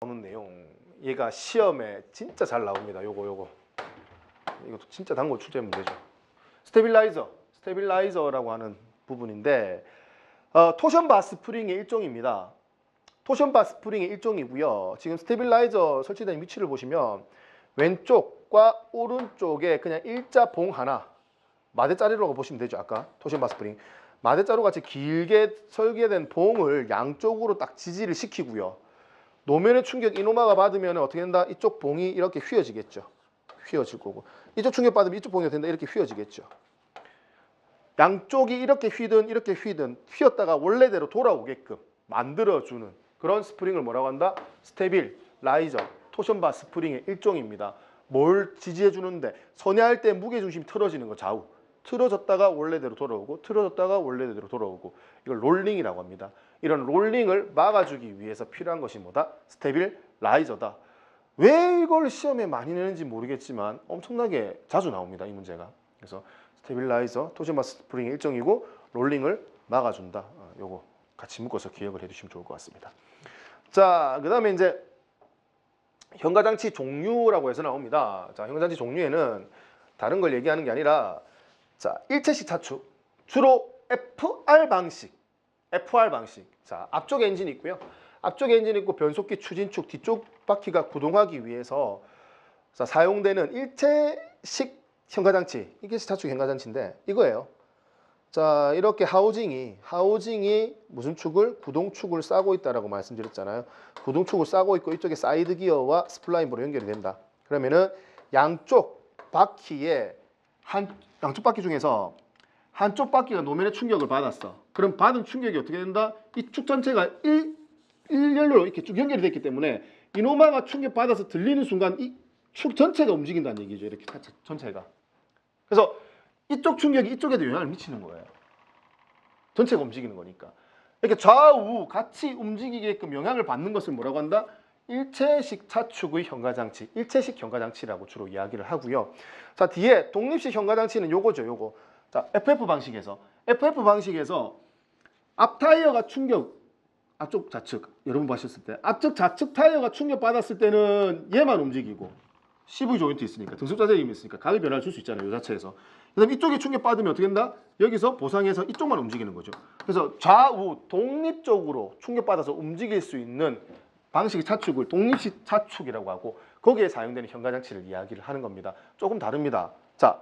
나오는 내용 얘가 시험에 진짜 잘 나옵니다. 요거 요거 이것도 진짜 단골 출제 문제죠. 스테빌라이저, 스테빌라이저라고 하는 부분인데 어, 토션 바 스프링의 일종입니다. 토션 바 스프링의 일종이고요. 지금 스테빌라이저 설치된 위치를 보시면 왼쪽과 오른쪽에 그냥 일자 봉 하나 마대자루라고 보시면 되죠. 아까 토션 바 스프링 마대자루 같이 길게 설계된 봉을 양쪽으로 딱 지지를 시키고요. 노면의 충격 이노마가 받으면 어떻게 된다? 이쪽 봉이 이렇게 휘어지겠죠. 휘어질 거고 이쪽 충격 받으면 이쪽 봉이 된다? 이렇게 휘어지겠죠. 양쪽이 이렇게 휘든 이렇게 휘든 휘었다가 원래대로 돌아오게끔 만들어주는 그런 스프링을 뭐라고 한다? 스테빌, 라이저, 토션바 스프링의 일종입니다. 뭘 지지해 주는데 선회할 때 무게 중심이 틀어지는 거 좌우 틀어졌다가 원래대로 돌아오고 틀어졌다가 원래대로 돌아오고 이걸 롤링이라고 합니다. 이런 롤링을 막아주기 위해서 필요한 것이 뭐다? 스테빌 라이저다. 왜 이걸 시험에 많이 내는지 모르겠지만 엄청나게 자주 나옵니다. 이 문제가. 그래서 스테빌라이저, 토지마 스프링의 일종이고 롤링을 막아준다. 어, 요거 같이 묶어서 기억을 해두시면 좋을 것 같습니다. 자, 그 다음에 이제 현가장치 종류라고 해서 나옵니다. 자, 현가장치 종류에는 다른 걸 얘기하는 게 아니라 자, 일체식 차축 주로 FR 방식, FR 방식. 자, 앞쪽 엔진 있고요. 앞쪽 엔진 있고 변속기 추진축 뒤쪽 바퀴가 구동하기 위해서 자, 사용되는 일체식 현가장치, 일체식 차축 현가장치인데 이거예요. 자, 이렇게 하우징이 하우징이 무슨 축을 구동축을 싸고 있다라고 말씀드렸잖아요. 구동축을 싸고 있고 이쪽에 사이드 기어와 스플라인으로 연결이 된다. 그러면은 양쪽 바퀴에 한 양쪽 바퀴 중에서 한쪽 바퀴가 노면의 충격을 받았어. 그럼 받은 충격이 어떻게 된다? 이 축 전체가 일 일렬로 이렇게 쭉 연결이 됐기 때문에 이노마가 충격 받아서 들리는 순간 이 축 전체가 움직인다는 얘기죠. 이렇게 다- 전체가. 그래서 이쪽 충격이 이쪽에도 영향을 미치는 거예요. 전체가 움직이는 거니까. 이렇게 좌우 같이 움직이게끔 영향을 받는 것을 뭐라고 한다? 일체식 차축의 현가장치, 일체식 현가장치라고 주로 이야기를 하고요. 자 뒤에 독립식 현가장치는 요거죠, 요거. 자 FF 방식에서 FF 방식에서 앞 타이어가 충격, 앞쪽 좌측 여러분 보셨을 때 앞쪽 좌측 타이어가 충격 받았을 때는 얘만 움직이고 CV 조인트 있으니까 등속 자세 힘이 있으니까 각의 변화를 줄 수 있잖아요, 이 자체에서. 그다음 이쪽에 충격 받으면 어떻게 된다? 여기서 보상해서 이쪽만 움직이는 거죠. 그래서 좌우 독립적으로 충격 받아서 움직일 수 있는 방식의 차축을 독립식 차축이라고 하고 거기에 사용되는 현가장치를 이야기를 하는 겁니다. 조금 다릅니다. 자,